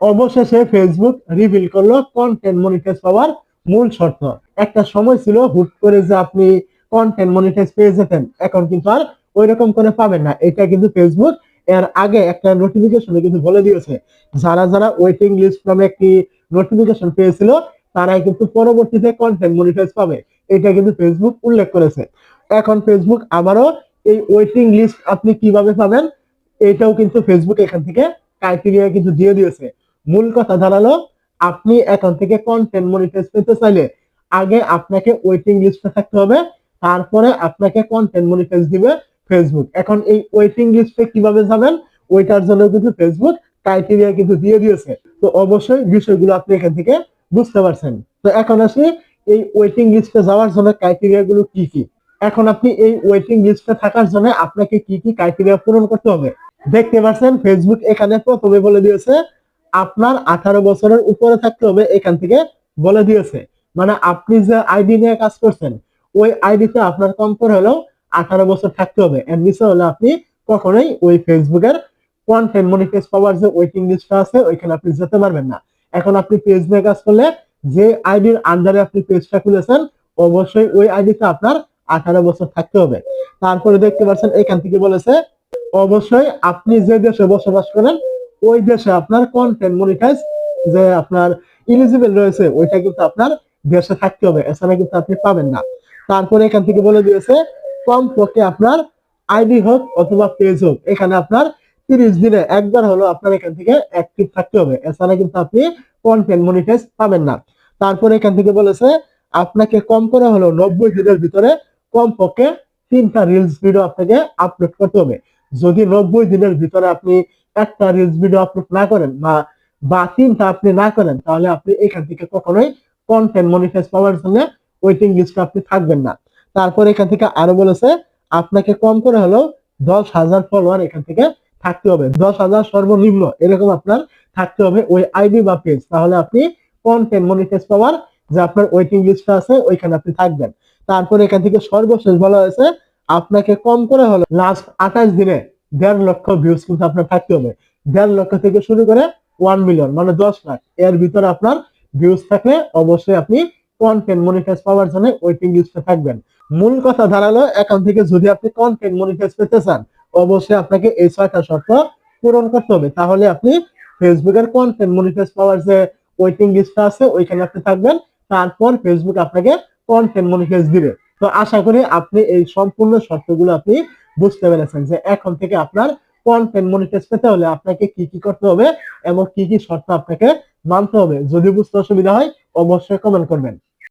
অবশেষে Facebook reveal করল content monetize পাওয়ার মূল শর্ত। একটা সময় ছিল হুট করে যে আপনি কন্টেন্ট মনিটাইজ পেয়ে যেতেন। এখন কিন্তু আর ওই রকম করে পাবেন না। এটা কিন্তু ফেসবুক এর আগে একটা নোটিফিকেশনে কিন্তু বলে দিয়েছে। যারা যারা ওয়েটিং লিস্ট নামে একটি নোটিফিকেশন পেয়েছিল, তারাই কিন্তু পরবর্তীতে কন্টেন্ট মনিটাইজ পাবে। এটা কিন্তু ফেসবুক উল্লেখ করেছে। এখন ফেসবুক আবারও এই ওয়েটিং লিস্ট আপনি কীভাবে পাবেন, এটাও কিন্তু ফেসবুক এখান থেকে ক্রাইটেরিয়া কিন্তু দিয়ে দিয়েছে। মূল কথা দাঁড়াল, আপনি এখন থেকে কন্টেন্ট মনিটাইজ পেতে চাইলে আগে আপনাকে ওয়েটিং লিস্টে থাকতে হবে, তারপরে আপনাকে কন্টেন্ট মনিটাইজ দিবে ফেসবুক এখন এই ওয়েটিং লিস্টে কীভাবে যাবেন? ওইটার জন্য কিন্তু ফেসবুক ক্রাইটেরিয়া কিন্তু দিয়ে দিয়েছে। তো অবশ্যই বিষয়গুলো আপনি এখান থেকে বুঝতে পারছেন। তো এখন আসি, এই ওয়েটিং লিস্টে যাওয়ার জন্য ক্রাইটেরিয়া গুলো কি কি? এখন আপনি এই ওয়েটিং লিস্টে থাকার জন্য আপনাকে কি কি ক্রাইটেরিয়া পূরণ করতে হবে? দেখতে পাচ্ছেন ফেসবুক এখানে প্রথমে বলে দিয়েছে আপনার আঠারো বছরের উপরে থাকতে হবে এখান থেকে বলে দিয়েছে। মানে আপনি যে আইডি নিয়ে কাজ করছেন, ওই আইডিতে আপনার কম করে হলেও আঠারো বছর থাকতে হবে। এর নিচে হলে আপনি কখনোই ওই ফেসবুকের কন্টেন্ট মনিটাইজ পাওয়ার যে ওয়েটিং লিস্টটা আছে, ওইখানে আপনি যেতে পারবেন না। এখন আপনি পেজ নিয়ে কাজ করলে যে আইডির আন্ডারে আপনি পেজটা খুলেছেন, অবশ্যই ওই আইডিতে আপনার আঠারো বছর থাকতে হবে। তারপরে দেখতে পাচ্ছেন, এখান থেকে বলেছে, অবশ্যই আপনি যে দেশে বসবাস করেন ওই দেশে আপনার কন্টেন্ট মনিটাইজ যে আপনার ইলিজিবল রয়েছে, ওইটা কিন্তু আপনার দেশে থাকতে হবে, এছাড়া কিন্তু আপনি পাবেন না। তারপরে এখান থেকে বলে দিয়েছে, কমপক্ষে আপনার আইডি হোক অথবা পেজ হোক, এখানে আপনার তিরিশ দিনে একবার হলো আপনার এখান থেকে অ্যাক্টিভ থাকতে হবে, এছাড়া কিন্তু আপনি কন্টেন্ট মনিটাইজ পাবেন না। তারপরে এখান থেকে বলেছে, আপনাকে কম করে হলো নব্বই দিনের ভিতরে, কমপক্ষে তিনটা রিলস ভিডিও আপনাকে আপলোড করতে হবে। যদি নব্বই দিনের ভিতরে আপনি একটা রিলস ভিডিও আপলোড না করেন বা বা তিনটা আপনি না করেন, তাহলে আপনি এখান থেকে কখনোই কন্টেন্ট মনিটাইজ পাওয়ার জন্য ওয়েটিং লিস্টে আপনি থাকবেন না। তারপর এখান থেকে আরও বলেছে, আপনাকে কম করে হলেও দশ হাজার ফলোয়ার এখান থেকে থাকতে হবে। দশ হাজার সর্বনিম্ন এরকম আপনার থাকতে হবে ওই আইডি বা পেজ তাহলে আপনি কন্টেন্ট মনিটাইজ পাওয়ার যে আপনার ওয়েটিং লিস্টটা আছে, ওইখানে আপনি থাকবেন। তারপর এখান থেকে সর্বশেষ বলা হয়েছে, আপনাকে কম করে হলো লাস্ট আঠাশ দিনে দেড় লক্ষ ভিউজ কিন্তু আপনার থাকতে হবে। দেড় লক্ষ থেকে শুরু করে ওয়ান মিলিয়ন মানে দশ লাখ। এর ভিতরে আপনার ভিউজ থাকলে অবশ্যই আপনি কন্টেন্ট মনিটাইজ পাওয়ার জন্য ওয়েটিং লিস্টে থাকবেন। মূল কথা দাঁড়াল এখন থেকে যদি আপনি কন্টেন্ট মনিটাইজ পেতে চান, অবশ্যই আপনাকে এই ছয়টা শর্ত পূরণ করতে হবে। তাহলে আপনি ফেসবুকের কন্টেন্ট মনিটাইজ পাওয়ার যে ওয়েটিং লিস্টটা আছে, ওইখানে আপনি থাকবেন। তারপর ফেসবুক আপনাকে কন্টেন্ট মনিটাইজ দিবে। তো আশা করি আপনি এই সম্পূর্ণ শর্তগুলো আপনি বুঝতে পেরেছেন যে এখন থেকে আপনার কন্টেন্ট মনিটাইজ পেতে হলে আপনাকে কি কি করতে হবে এবং কি কি শর্ত আপনাকে মানতে হবে। যদি বুঝতে অসুবিধা হয়, অবশ্যই কমেন্ট করবেন।